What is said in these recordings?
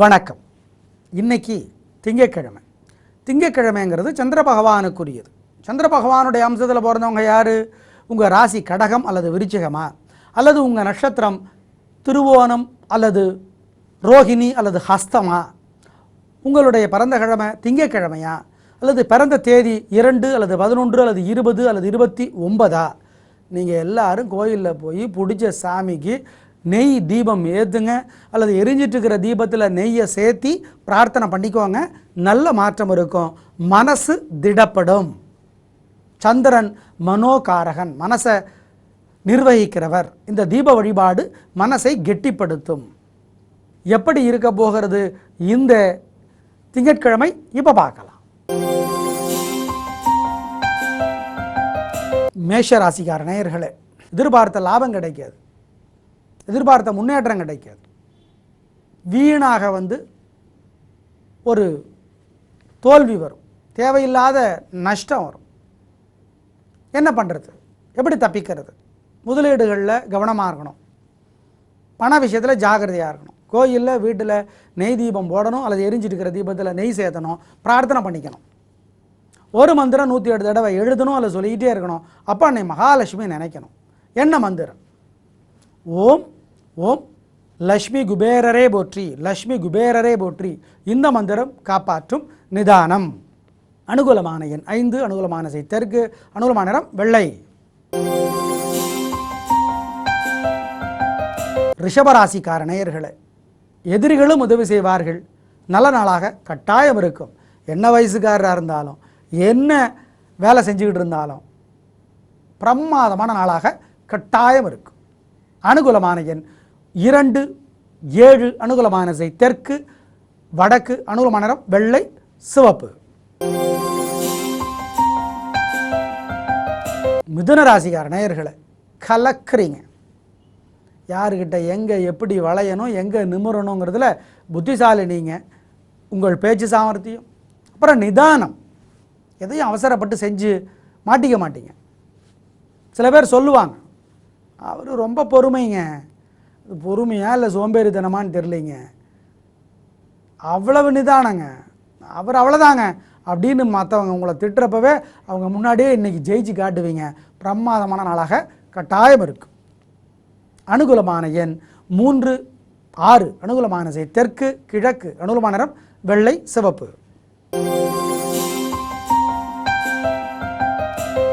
வணக்கம். இன்னைக்கு திங்கக்கிழமை திங்கக்கிழமைங்கிறது சந்திர பகவானுக்குரியது. சந்திர பகவானுடைய அம்சத்தில் பிறந்தவங்க யார்? உங்கள் ராசி கடகம் அல்லது விருச்சிகமா? அல்லது உங்கள் நட்சத்திரம் திருவோணம் அல்லது ரோகிணி அல்லது ஹஸ்தமா? உங்களுடைய பிறந்த கிழமை திங்கட்கிழமையா? அல்லது பிறந்த தேதி இரண்டு அல்லது பதினொன்று அல்லது இருபது அல்லது இருபத்தி ஒன்பதா? நீங்கள் எல்லாரும் கோயிலில் போய் பிடிச்ச சாமிக்கு நெய் தீபம் ஏற்றுங்க அல்லது எரிஞ்சிட்டு இருக்கிற தீபத்தில் நெய்யை சேர்த்தி பிரார்த்தனை பண்ணிக்கோங்க. நல்ல மாற்றம் இருக்கும். மனசு திடப்படும். சந்திரன் மனோகாரகன். மனசை நிர்வகிக்கிறவர். இந்த தீப வழிபாடு மனசை கெட்டிப்படுத்தும். எப்படி இருக்க போகிறது? இந்த திங்கட்கிழமை இப்போ பார்க்கலாம். மேஷ ராசிக்கார நேயர்களே எதிர்பார்த்த லாபம் கிடைக்காது. எதிர்பார்த்த முன்னேற்றம் கிடைக்காது. வீணாக வந்து ஒரு தோல்வி வரும். தேவையில்லாத நஷ்டம் வரும். என்ன பண்ணுறது எப்படி தப்பிக்கிறது? முதலீடுகளில் கவனமாக இருக்கணும். பண விஷயத்தில் ஜாக்கிரதையாக இருக்கணும். கோயிலில் வீட்டில் நெய் தீபம் போடணும் அல்லது எரிஞ்சிட்டு இருக்கிற தீபத்தில் நெய் சேர்த்தணும் பிரார்த்தனை பண்ணிக்கணும். ஒரு மந்திரம் நூற்றி எட்டு தடவை எழுதணும் அல்லது சொல்லிக்கிட்டே இருக்கணும். அப்போ அன்னை மகாலட்சுமி நினைக்கணும். என்ன மந்திரம்? ஓம் ஓம் லக்ஷ்மி குபேரரே போற்றி லக்ஷ்மி குபேரரே போற்றி. இந்த மந்திரம் காப்பாற்றும் நிதானம். அனுகூலமான எண் ஐந்து அனுகூலமான செய் தெற்கு அனுகூலமான நிறம் வெள்ளை. ரிஷபராசிக்கார நேயர்களை எதிரிகளும் உதவி செய்வார்கள். நல்ல நாளாக கட்டாயம் இருக்கும். என்ன வயசுக்காரராக இருந்தாலும் என்ன வேலை செஞ்சுக்கிட்டு இருந்தாலும் பிரமாதமான நாளாக கட்டாயம் இருக்கும். அனுகூலமான எண் இரண்டு ஏழு அனுகூலமான செய் தெற்கு வடக்கு அனுகூலமான நிறம் வெள்ளை சிவப்பு. மிதுன ராசிக்கார நேயர்களை கலக்குறீங்க. யாருக்கிட்ட எங்கே எப்படி வளையணும் எங்கே நிமிரணுங்கிறதுல புத்திசாலி நீங்கள் உங்கள் பேச்சு சாமர்த்தியம் அப்புறம் நிதானம். எதையும் அவசரப்பட்டு செஞ்சு மாட்டிக்க மாட்டீங்க. சில பேர் சொல்லுவாங்க அவர் ரொம்ப பொறுமைங்க. பொறுமையா இல்லை சோம்பேறித்தனமான்னு தெரிலிங்க அவ்வளவு நிதானங்க. அவர் அவ்வளோதாங்க அப்படின்னு மற்றவங்க உங்களை திட்டுறப்பவே அவங்க முன்னாடியே இன்றைக்கி ஜெயிச்சு காட்டுவீங்க. பிரமாதமான நாளாக கட்டாயம் இருக்கும் அனுகூலமான எண் மூன்று ஆறு. அனுகூலமான செய். தெற்கு கிழக்கு அனுகூலமான நிறம் வெள்ளை சிவப்பு.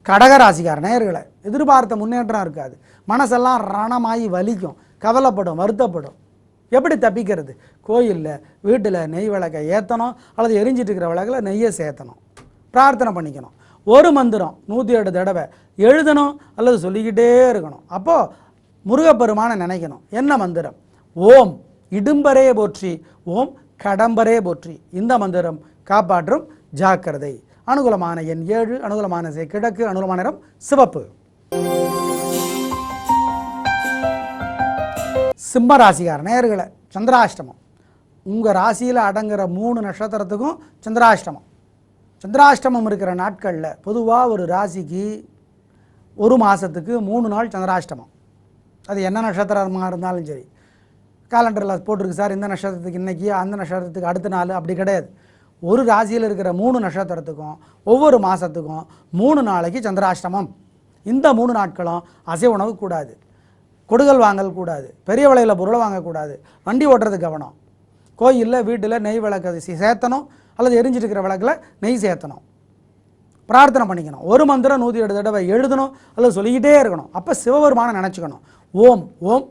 கடகராசிக்கார நேயர்களை எதிர்பார்த்த முன்னேற்றம் இருக்காது. மனசெல்லாம் ரணமாகி வலிக்கும் கவலைப்படும் வருத்தப்படும். எப்படி தப்பிக்கிறது? கோயிலில் வீட்டில் நெய் விளக்கை ஏற்றணும் அல்லது எரிஞ்சிட்டு இருக்கிற விளக்கில் நெய்யை சேர்த்தணும். பிரார்த்தனை பண்ணிக்கணும். ஒரு மந்திரம் நூற்றி எட்டு தடவை எழுதணும் அல்லது சொல்லிக்கிட்டே இருக்கணும். அப்போது முருகப்பெருமானை நினைக்கணும். என்ன மந்திரம்? ஓம் இடும்பரே போற்றி ஓம் கடம்பரே போற்றி. இந்த மந்திரம் காப்பாற்றும் ஜாக்கிரதை. அனுகூலமான எண் ஏழு அனுகூலமான கிழக்கு அனுகூலமான நிறம் சிவப்பு. சிம்ம ராசிகார நேயர்களை சந்திராஷ்டமம். உங்கள் ராசியில் அடங்குற மூணு நட்சத்திரத்துக்கும் சந்திராஷ்டமம். சந்திராஷ்டமம் இருக்கிற நாட்களில் பொதுவாக ஒரு ராசிக்கு ஒரு மாதத்துக்கு மூணு நாள் சந்திராஷ்டமம். அது என்ன நட்சத்திரமாக இருந்தாலும் சரி. காலண்டரில் போட்டிருக்கு சார் இந்த நட்சத்திரத்துக்கு இன்றைக்கி அந்த நட்சத்திரத்துக்கு அடுத்த நாள் அப்படி கிடையாது. ஒரு ராசியில் இருக்கிற மூணு நட்சத்திரத்துக்கும் ஒவ்வொரு மாதத்துக்கும் மூணு நாளைக்கு சந்திராஷ்டமம். இந்த மூணு நாட்களும் அசைவ உணவு கூடாது. கொடுகல் வாங்கல் கூடாது. பெரிய விலையில் பொருளை வாங்கக்கூடாது. வண்டி ஓட்டுறது கவனம். கோயிலில் வீட்டில் நெய் விளக்கு சேர்த்தணும். அல்லது எரிஞ்சிட்டு இருக்கிற விளக்கில் நெய் சேர்த்தணும். பிரார்த்தனை பண்ணிக்கணும். ஒரு மந்திரம் நூற்றி எட்டு தடவை எழுதணும். அல்லது சொல்லிக்கிட்டே இருக்கணும். அப்போ சிவபெருமானை நினச்சிக்கணும். ஓம் ஓம்.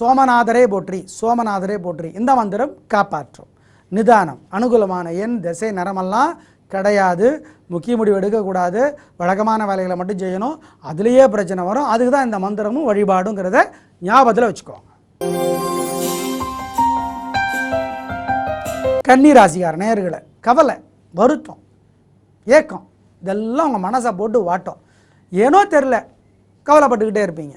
சோமநாதரே போற்றி. சோமநாதரே போற்றி. இந்த மந்திரம் காப்பாற்றும். நிதானம் அனுகூலமான எண் திசை நிறமெல்லாம் கிடையாது. முக்கிய முடிவு எடுக்கக்கூடாது. வழக்கமான வேலைகளை மட்டும் செய்யணும். அதுலேயே பிரச்சனை வரும். அதுக்கு தான் இந்த மந்திரமும் வழிபாடுங்கிறத ஞாபகத்தில் வச்சுக்கோங்க கன்னி நேர்களை கவலை வருத்தம் ஏக்கம் இதெல்லாம் உங்கள் மனசை போட்டு வாட்டம். ஏனோ தெரில கவலைப்பட்டுக்கிட்டே இருப்பீங்க.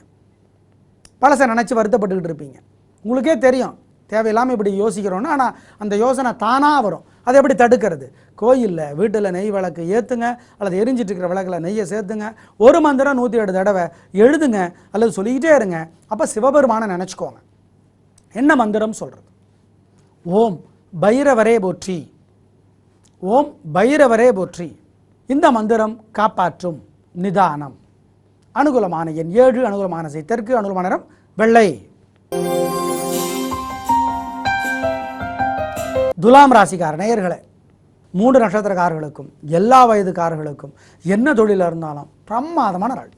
பழசை நினச்சி வருத்தப்பட்டுக்கிட்டு இருப்பீங்க. உங்களுக்கே தெரியும். தேவையில்லாமல் இப்படி யோசிக்கிறோன்னா ஆனால் அந்த யோசனை தானாக வரும். அதை எப்படி தடுக்கிறது? கோயிலில் வீட்டில் நெய் விளக்கு ஏற்றுங்க அல்லது எரிஞ்சிட்டு இருக்கிற விளக்கில் நெய்யை சேர்த்துங்க. ஒரு மந்திரம் நூற்றி ஏழு தடவை எழுதுங்க அல்லது சொல்லிக்கிட்டே இருங்க. அப்போ சிவபெருமானை நினச்சிக்கோங்க. என்ன மந்திரம் சொல்கிறது ஓம் பைரவரே போற்றி. ஓம் பைரவரே போற்றி. இந்த மந்திரம் காப்பாற்றும் நிதானம். அனுகூலமான எண் ஏழு அனுகூலமான செய் தெற்கு அனுகூலமான வெள்ளை. துலாம் ராசிக்கார நேயர்களே மூன்று நட்சத்திரக்காரர்களுக்கும் எல்லா வயதுக்காரர்களுக்கும் என்ன தொழில் இருந்தாலும் பிரமாதமான நாள்.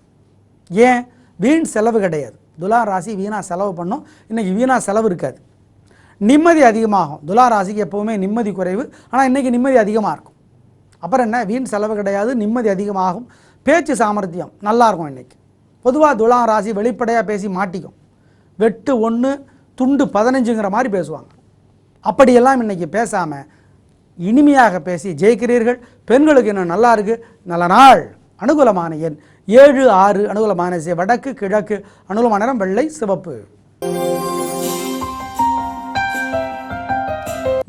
ஏன்? வீண் செலவு கிடையாது. துலா ராசி வீணாக செலவு பண்ணும். இன்றைக்கி வீணாக செலவு இருக்காது. நிம்மதி அதிகமாகும். துலா ராசிக்கு எப்போவுமே நிம்மதி குறைவு. ஆனால் இன்றைக்கி நிம்மதி அதிகமாக இருக்கும். அப்புறம் என்ன? வீண் செலவு கிடையாது நிம்மதி அதிகமாகும். பேச்சு சாமர்த்தியம் நல்லாயிருக்கும் இன்றைக்கி பொதுவாக துலா ராசி வெளிப்படையாக பேசி மாட்டிக்கும். வெட்டு ஒன்று துண்டு பதினஞ்சுங்கிற மாதிரி பேசுவாங்க. அப்படியெல்லாம் இன்னைக்கு பேசாமல் இனிமையாக பேசி ஜெயிக்கிறீர்கள். பெண்களுக்கு இன்னும் நல்லா இருக்குது நல்ல நாள். அனுகூலமான எண். ஏழு ஆறு அனுகூலமான செ வடக்கு கிழக்கு அனுகூலமான நிறம் வெள்ளை சிவப்பு.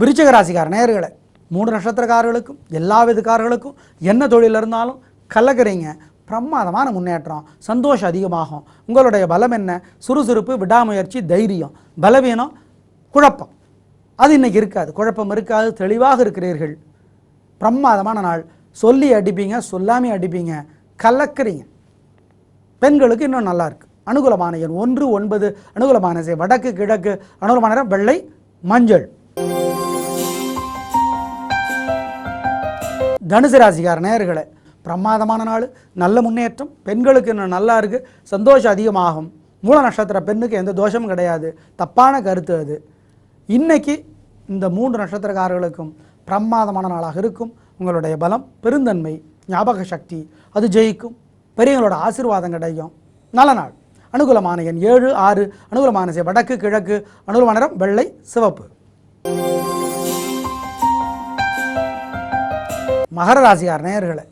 விருச்சிக ராசிக்கார நேயர்களே மூன்று நட்சத்திரக்காரர்களுக்கும் எல்லா விதக்காரர்களுக்கும் என்ன தொழில் இருந்தாலும் கலக்கிறீங்க பிரமாதமான முன்னேற்றம் சந்தோஷம் அதிகமாகும். உங்களுடைய பலம் என்ன? சுறுசுறுப்பு விடாமுயற்சி தைரியம். பலவீனம் குழப்பம். அது இன்னைக்கு இருக்காது. குழப்பம் இருக்காது. தெளிவாக இருக்கிறீர்கள். பிரமாதமான நாள். சொல்லி அடிப்பீங்க சொல்லாமே அடிப்பீங்க. கலக்கிறீங்க. பெண்களுக்கு இன்னும் நல்லா இருக்கு. அனுகூலமான எண் ஒன்று ஒன்பது. அனுகூலமான செய் வடக்கு கிழக்கு. அனுகூலமான நிறம் வெள்ளை மஞ்சள். தனுசு ராசிக்கார நேர்களை பிரமாதமான நாள். நல்ல முன்னேற்றம். பெண்களுக்கு இன்னும் நல்லா இருக்கு. சந்தோஷம் அதிகமாகும். மூல நட்சத்திர பெண்ணுக்கு எந்த தோஷமும் கிடையாது. தப்பான கருத்து அது. இன்னைக்கு இந்த மூன்று நட்சத்திரக்காரர்களுக்கும் பிரமாதமான நாளாக இருக்கும். உங்களுடைய பலம் பெருந்தன்மை ஞாபக சக்தி அது ஜெயிக்கும். பெரியவங்களோட ஆசீர்வாதம் கிடைக்கும் நல்ல நாள். அனுகூலமான எண் ஏழு ஆறு. அனுகூலமான செய் வடக்கு கிழக்கு. அனுகூலமான நிறம் வெள்ளை சிவப்பு. மகர ராசியார் நேயர்களை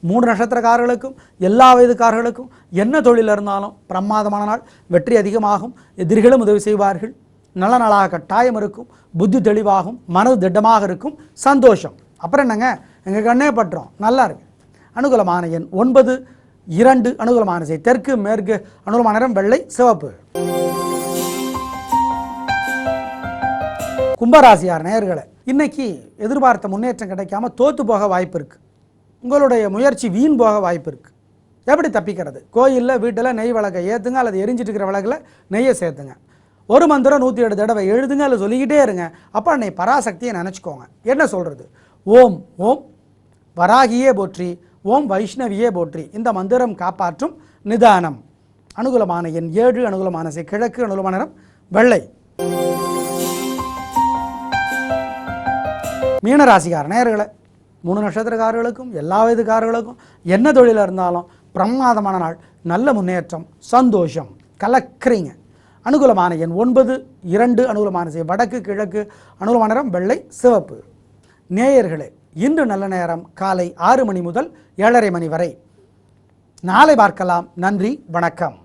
மூன்று நட்சத்திரக்காரர்களுக்கும் எல்லா வயதுக்காரர்களுக்கும் என்ன தொழில் இருந்தாலும் பிரமாதமான நாள். வெற்றி அதிகமாகும். எதிரிகளும் உதவி செய்வார்கள். நல்ல நாளாக கட்டாயம் இருக்கும் புத்தி தெளிவாகும் மனது திட்டமாக இருக்கும் சந்தோஷம். அப்புறம் என்னங்க? எங்கள் கண்ணே பற்றோம் நல்லா இருக்கு. அனுகூலமான எண் ஒன்பது இரண்டு அனுகூலமான செய் தெற்கு மேற்கு அனுகூலமான நிறம் வெள்ளை சிவப்பு. கும்பராசியார் நேயர்களை இன்னைக்கு எதிர்பார்த்த முன்னேற்றம் கிடைக்காம தோத்து போக வாய்ப்பு இருக்கு. உங்களுடைய முயற்சி வீண் போக வாய்ப்பு இருக்கு. எப்படி தப்பிக்கிறது? கோயிலில் வீட்டில் நெய் விளக்கை ஏற்றுங்க அல்லது எரிஞ்சிட்டு இருக்கிற விளக்கில் நெய்யை சேர்த்துங்க. ஒரு மந்திரம் நூற்றி ஏழு தடவை எழுதுங்க அதில் சொல்லிக்கிட்டே இருங்க. அப்போ அன்னை பராசக்தியை நினச்சிக்கோங்க. என்ன சொல்கிறது ஓம் ஓம் வராகியே போற்றி ஓம் வைஷ்ணவியே போற்றி. இந்த மந்திரம் காப்பாற்றும் நிதானம். அனுகூலமான எண் ஏழு அனுகூலமான கிழக்கு அனுகூலமான நிறம் வெள்ளை. மீனராசிக்கார நேர்களை மூணு நட்சத்திரக்காரர்களுக்கும் எல்லா வயதுக்காரர்களுக்கும் என்ன தொழிலாக இருந்தாலும் பிரமாதமான நாள் நல்ல முன்னேற்றம் சந்தோஷம். கலக்கிறீங்க. அனுகூலமான எண் ஒன்பது இரண்டு அனுகூலமான செய். வடக்கு கிழக்கு அனுகூலமான நிறம் வெள்ளை சிவப்பு. நேயர்களே இன்று நல்ல நேரம் காலை ஆறு மணி முதல் ஏழரை மணி வரை. நாளை பார்க்கலாம். நன்றி வணக்கம்.